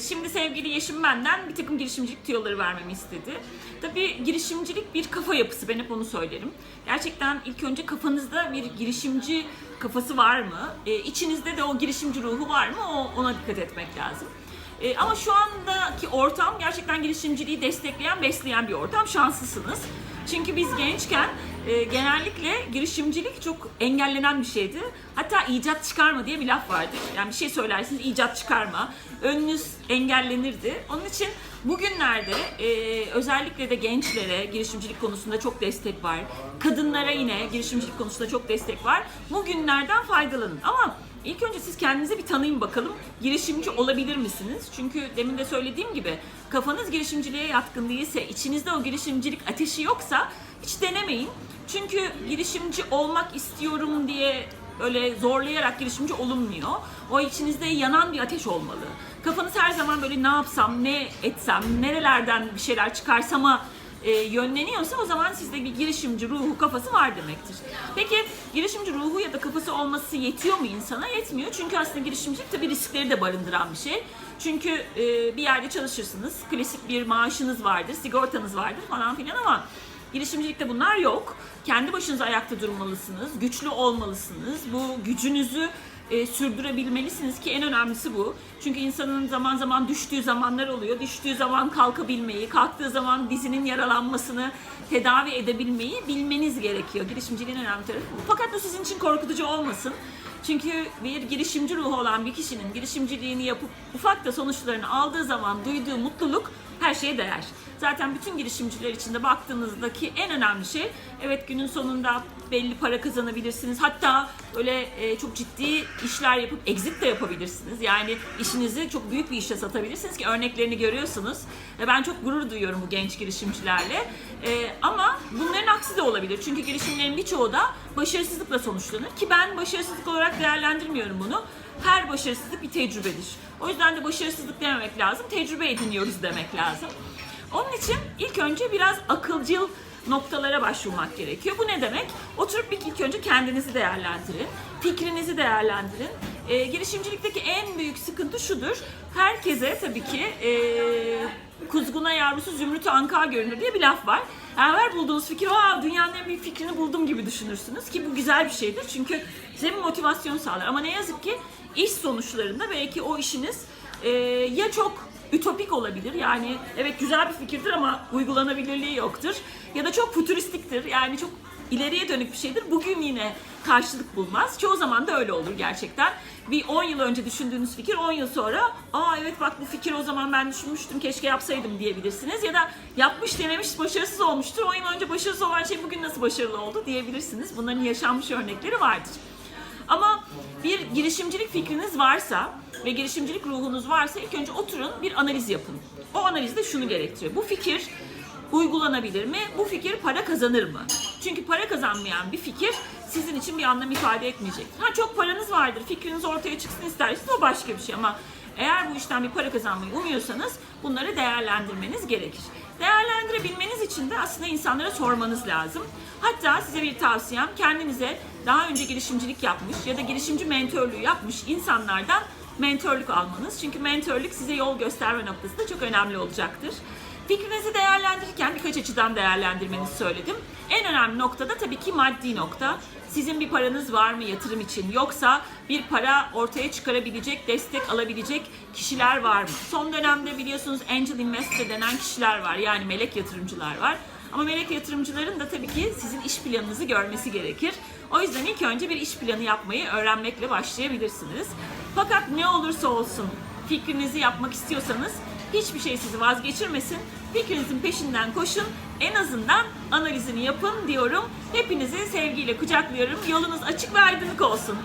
Şimdi sevgili Yeşim benden bir takım girişimcilik tüyoları vermemi istedi. Tabii girişimcilik bir kafa yapısı, ben hep onu söylerim. Gerçekten ilk önce kafanızda bir girişimci kafası var mı? Ee, içinizde de o girişimci ruhu var mı? O, ona dikkat etmek lazım. Ee, ama şu andaki ortam gerçekten girişimciliği destekleyen, besleyen bir ortam. Şanslısınız. Çünkü biz gençken e, genellikle girişimcilik çok engellenen bir şeydi. Hatta icat çıkarma diye bir laf vardı. Yani bir şey söylersiniz icat çıkarma. Önünüz engellenirdi. Onun için bugünlerde e, özellikle de gençlere girişimcilik konusunda çok destek var. Kadınlara yine girişimcilik konusunda çok destek var. Bugünlerden faydalanın. Ama İlk önce siz kendinize bir tanıyın bakalım. Girişimci olabilir misiniz? Çünkü demin de söylediğim gibi kafanız girişimciliğe yatkın değilse, içinizde o girişimcilik ateşi yoksa hiç denemeyin. Çünkü girişimci olmak istiyorum diye öyle zorlayarak girişimci olunmuyor. O içinizde yanan bir ateş olmalı. Kafanız her zaman böyle ne yapsam, ne etsem, nerelerden bir şeyler çıkarsama e, yönleniyorsa o zaman sizde bir girişimci ruhu kafası var demektir. Peki girişimci ruhu ya da kafası olması yetiyor mu insana? Yetmiyor. Çünkü aslında girişimcilik tabii riskleri de barındıran bir şey. Çünkü e, bir yerde çalışırsınız, klasik bir maaşınız vardır, sigortanız vardır falan filan ama girişimcilikte bunlar yok. Kendi başınıza ayakta durmalısınız, güçlü olmalısınız. Bu gücünüzü e, sürdürebilmelisiniz ki en önemlisi bu. Çünkü insanın zaman zaman düştüğü zamanlar oluyor. Düştüğü zaman kalkabilmeyi, kalktığı zaman dizinin yaralanmasını tedavi edebilmeyi bilmeniz gerekiyor. Girişimciliğin önemli tarafı bu. Fakat bu sizin için korkutucu olmasın. Çünkü bir girişimci ruhu olan bir kişinin girişimciliğini yapıp ufak da sonuçlarını aldığı zaman duyduğu mutluluk her şeye değer. Zaten bütün girişimciler içinde baktığınızdaki en önemli şey evet günün sonunda belli para kazanabilirsiniz. Hatta öyle e, çok ciddi işler yapıp exit de yapabilirsiniz. Yani işinizi çok büyük bir işe satabilirsiniz ki örneklerini görüyorsunuz. Ve ben çok gurur duyuyorum bu genç girişimcilerle. E, ama bunların aksi de olabilir. Çünkü girişimlerin birçoğu da başarısızlıkla sonuçlanır. Ki ben başarısızlık olarak değerlendirmiyorum bunu. Her başarısızlık bir tecrübedir. O yüzden de başarısızlık dememek lazım. Tecrübe ediniyoruz demek lazım. Onun için ilk önce biraz akılcıl noktalara başvurmak gerekiyor. Bu ne demek? Oturup bir ilk önce kendinizi değerlendirin, fikrinizi değerlendirin. Ee, girişimcilikteki en büyük sıkıntı şudur. Herkese tabii ki ee, kuzguna yavrusu zümrüt anka görünür diye bir laf var. Her bulduğunuz fikir, aa dünyanın en büyük fikrini buldum gibi düşünürsünüz ki bu güzel bir şeydir. Çünkü size bir motivasyon sağlar. Ama ne yazık ki iş sonuçlarında belki o işiniz ee, ya çok ütopik olabilir. Yani evet güzel bir fikirdir ama uygulanabilirliği yoktur. Ya da çok futuristiktir. Yani çok ileriye dönük bir şeydir. Bugün yine karşılık bulmaz. Çoğu zaman da öyle olur gerçekten. Bir 10 yıl önce düşündüğünüz fikir 10 yıl sonra aa evet bak bu fikir o zaman ben düşünmüştüm keşke yapsaydım diyebilirsiniz. Ya da yapmış denemiş başarısız olmuştur. 10 yıl önce başarısız olan şey bugün nasıl başarılı oldu diyebilirsiniz. Bunların yaşanmış örnekleri vardır. Ama bir girişimcilik fikriniz varsa ve girişimcilik ruhunuz varsa ilk önce oturun bir analiz yapın. O analiz de şunu gerektiriyor. Bu fikir uygulanabilir mi? Bu fikir para kazanır mı? Çünkü para kazanmayan bir fikir sizin için bir anlam ifade etmeyecek. Ha çok paranız vardır, fikriniz ortaya çıksın isterseniz o başka bir şey ama eğer bu işten bir para kazanmayı umuyorsanız bunları değerlendirmeniz gerekir. Değerlendirebilmeniz için de aslında insanlara sormanız lazım. Hatta size bir tavsiyem kendinize daha önce girişimcilik yapmış ya da girişimci mentörlüğü yapmış insanlardan mentörlük almanız. Çünkü mentörlük size yol gösterme noktasında çok önemli olacaktır. Fikrinizi değerlendirirken birkaç açıdan değerlendirmenizi söyledim. En önemli nokta da tabii ki maddi nokta. Sizin bir paranız var mı yatırım için? Yoksa bir para ortaya çıkarabilecek, destek alabilecek kişiler var mı? Son dönemde biliyorsunuz angel investor denen kişiler var. Yani melek yatırımcılar var. Ama melek yatırımcıların da tabii ki sizin iş planınızı görmesi gerekir. O yüzden ilk önce bir iş planı yapmayı öğrenmekle başlayabilirsiniz. Fakat ne olursa olsun fikrinizi yapmak istiyorsanız hiçbir şey sizi vazgeçirmesin. Fikrinizin peşinden koşun. En azından analizini yapın diyorum. Hepinizi sevgiyle kucaklıyorum. Yolunuz açık ve aydınlık olsun.